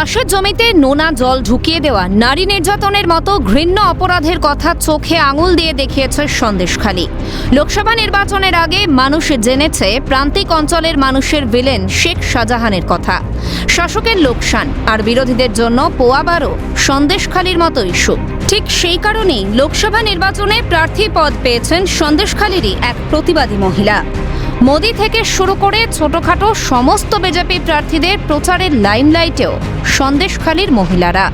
চাষের জমিতে নোনা জল ঢুকিয়ে দেওয়া, নারী নির্যাতনের মতো ঘৃণ্য অপরাধের কথা চোখে আঙুল দিয়ে দেখিয়েছে সন্দেশখালী। লোকসভা নির্বাচনের আগে মানুষ জেনেছে প্রান্তিক অঞ্চলের মানুষের ভিলেন শেখ শাহজাহানের কথা। শাসকের লোকসান আর বিরোধীদের জন্য পোয়াবারও সন্দেশখালীর মতো ইস্যু ঠিক সেই কারণেই লোকসভা নির্বাচনে প্রার্থী পদ পেয়েছেন সন্দেশখালীরই এক প্রতিবাদী মহিলা। মোদি থেকে শুরু করে ছোটখাটো সমস্ত বিজেপি প্রার্থীদের প্রচারের লাইমলাইটেও সন্দেশখালীর মহিলারা।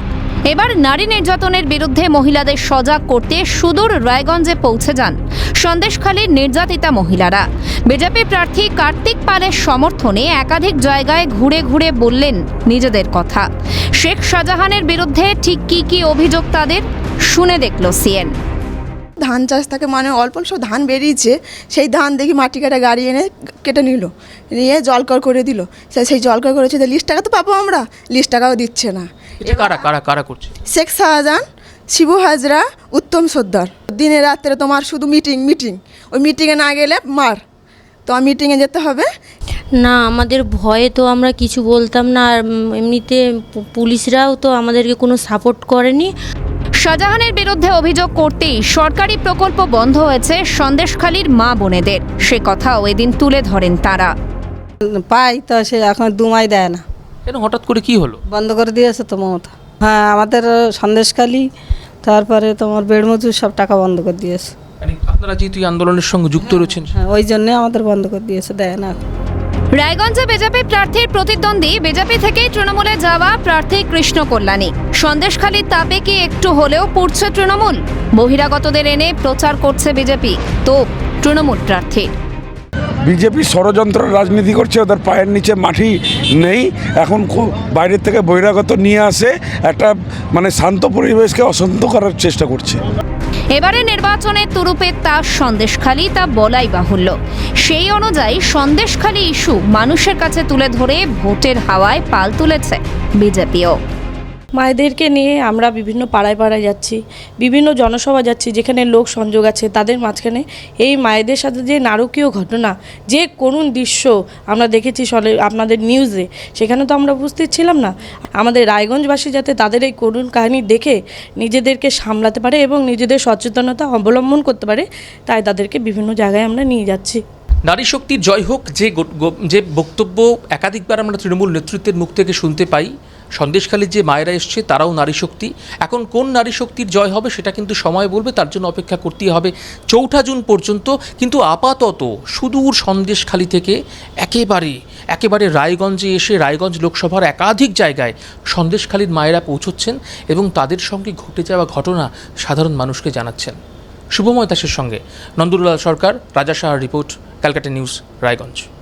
এবার নারী নির্যাতনের বিরুদ্ধে মহিলাদের সজাগ করতে সুদূর রায়গঞ্জে পৌঁছে যান সন্দেশখালীর নির্যাতিতা মহিলারা। বিজেপি প্রার্থী কার্তিক পালের সমর্থনে একাধিক জায়গায় ঘুরে ঘুরে বললেন নিজেদের কথা। শেখ শাহজাহানের বিরুদ্ধে ঠিক কী কী অভিযোগ তাদের, শুনে দেখল সিএন। ধান চাষ থাকে মানে অল্প অল্প সব ধান বেরিয়েছে সেই ধান দেখি মাটি কাটা গাড়ি এনে কেটে নিল নিয়ে জলকর করে দিল। সে- সেই জলকর করেছে লিস্ট টাকা তো পাবো আমরা লিস্ট টাকাও দিচ্ছে না। এটা কারা কারা কারা করছে? শেখ শাহজাহান শিবু হাজরা উত্তম সর্দার। দিনে রাত্রে তোমার শুধু মিটিং মিটিং ওই মিটিংয়ে না গেলে মার। তো মিটিংয়ে যেতে হবে? না আমাদের ভয়ে তো আমরা কিছু বলতাম না আর এমনিতে পুলিশরাও তো আমাদেরকে কোনো সাপোর্ট করেনি। শাহজাহানের বিরুদ্ধে অভিযোগ করতেই সরকারি প্রকল্প বন্ধ হয়েছে সন্দেশখালীর মা বোনেদের। সে কথাও এদিন তুলে ধরেন তারা। পাই তো সে এখন দুমাই দেয় না। কেন হঠাৎ করে কি হলো? বন্ধ করে দিয়েছে তো মমতা। হ্যাঁ আমাদের সন্দেশখালি তারপরে তোমার বেড়মজুর সব টাকা বন্ধ করে দিয়েছে। মানে আপনারা যেহেতু আন্দোলনের সঙ্গে যুক্ত রয়েছেন হ্যাঁ ওই জন্যে আমাদের বন্ধ করে দিয়েছে দেয় না রায়গঞ্জে বিজেপি প্রার্থীর প্রতিদ্বন্দ্বী বিজেপি থেকেই তৃণমূলে যাওয়া প্রার্থী কৃষ্ণ কল্যাণী। সন্দেশখালীর তাপে কি একটু হলেও পড়ছে তৃণমূল? বহিরাগতদের এনে প্রচার করছে বিজেপি। তো তৃণমূল প্রার্থীর বিজেপি ষড়যন্ত্র রাজনীতি করছে, ওদের পায়ের নিচে মাটি নেই। এখন খুব বাইরের থেকে বহিরাগত নিয়ে আসে, একটা মানে শান্ত পরিবেশকে অশান্ত করার চেষ্টা করছে। এবারে নির্বাচনে তুরুপে তা সন্দেশখালি তা বলাই বাহুল্য। সেই অনুযায়ী সন্দেশখালি ইস্যু মানুষের কাছে তুলে ধরে ভোটের হাওয়ায় পাল তুলেছে বিজেপিও। মায়েদেরকে নিয়ে আমরা বিভিন্ন পাড়ায় পাড়ায় যাচ্ছি, বিভিন্ন জনসভা যাচ্ছি, যেখানে লোক সংযোগ আছে, তাদের মাঝখানে এই মায়েদের সাথে যে নারকীয় ঘটনা, যে করুণ দৃশ্য আমরা দেখেছি সলে, আপনাদের নিউজে, সেখানে তো আমরা উপস্থিত ছিলাম না। আমাদের রায়গঞ্জবাসী যাতে তাদের এই করুণ কাহিনী দেখে নিজেদেরকে সামলাতে পারে এবং নিজেদের সচেতনতা অবলম্বন করতে পারে, তাই তাদেরকে বিভিন্ন জায়গায় আমরা নিয়ে যাচ্ছি। নারী শক্তির জয় হোক, যে যে বক্তব্য একাধিকবার আমরা তৃণমূল নেতৃত্বের মুখ থেকে শুনতে পাই সন্দেশখালীর যে মায়েরা এসছে, তারাও নারী শক্তি। এখন কোন নারী শক্তির জয় হবে সেটা কিন্তু সময় বলবে, তার জন্য অপেক্ষা করতেই হবে চৌঠা জুন পর্যন্ত। কিন্তু আপাতত সুদূর সন্দেশখালী থেকে একেবারে একেবারে রায়গঞ্জে এসে রায়গঞ্জ লোকসভার একাধিক জায়গায় সন্দেশখালীর মায়েরা পৌঁছচ্ছেন এবং তাদের সঙ্গে ঘটে যাওয়া ঘটনা সাধারণ মানুষকে জানাচ্ছেন। শুভময় দাসের সঙ্গে নন্দুলাল সরকার, রাজা সাহার রিপোর্ট, ক্যালকাটা নিউজ, রায়গঞ্জ।